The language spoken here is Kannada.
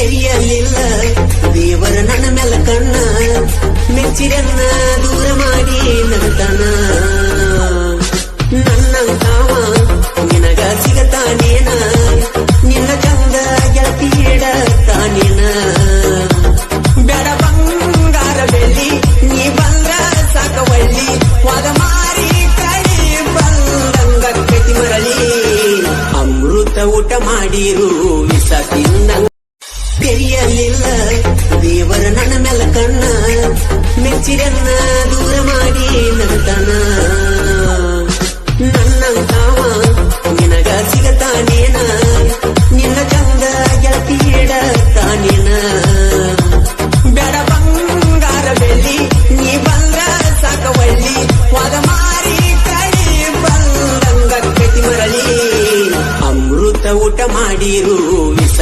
ತೆರೆಯಲಿಲ್ಲ ದೇವರ ನನ್ನ ಮೇಲೆ ಕಣ್ಣ. ಮೆಚ್ಚಿರನ್ನ ದೂರ ಮಾಡಿ ನಂತನ ನನ್ನ ತಾವ ನಿನಗ ಸಿಗತಾನೇನ? ನಿನ್ನ ಚಂದ ಗೆಳತಿಯಡ ತಾನೇನ ಬೆಡ ಬಂಗಾರ ಬೆಳ್ಳಿ ನೀ ಬಂದ್ರ ಸಾಕವಳ್ಳಿ ವಾದ ಮಾರಿ ಕಳಿ ಬಂದಂಗ ಕತಿ ಮರಳಿ ಅಮೃತ ಊಟ ಮಾಡಿರು, ವಿಷ ചിരന്ന് ദൂരമാടി നടത്തണ ನನ್ನ ನಾಮ ನಿನಗ ಸಿಗತಾನೇನ? ನಿನ್ನ ಚಂದ ಗೆಳತಿಯಡ ತಾನೇನ ಬೇಡ ಬಂಗಾರ ಬೆಳ್ಳಿ, ನೀ ಬಂದ್ರ ಸಾಕವಳ್ಳಿ ವಾದ ಮಾರಿ ಕಡಿ ಬಂದಂಗ ಕತಿ ಮರಳಿ. ಅಮೃತ ಊಟ ಮಾಡಿರು ವಿಸ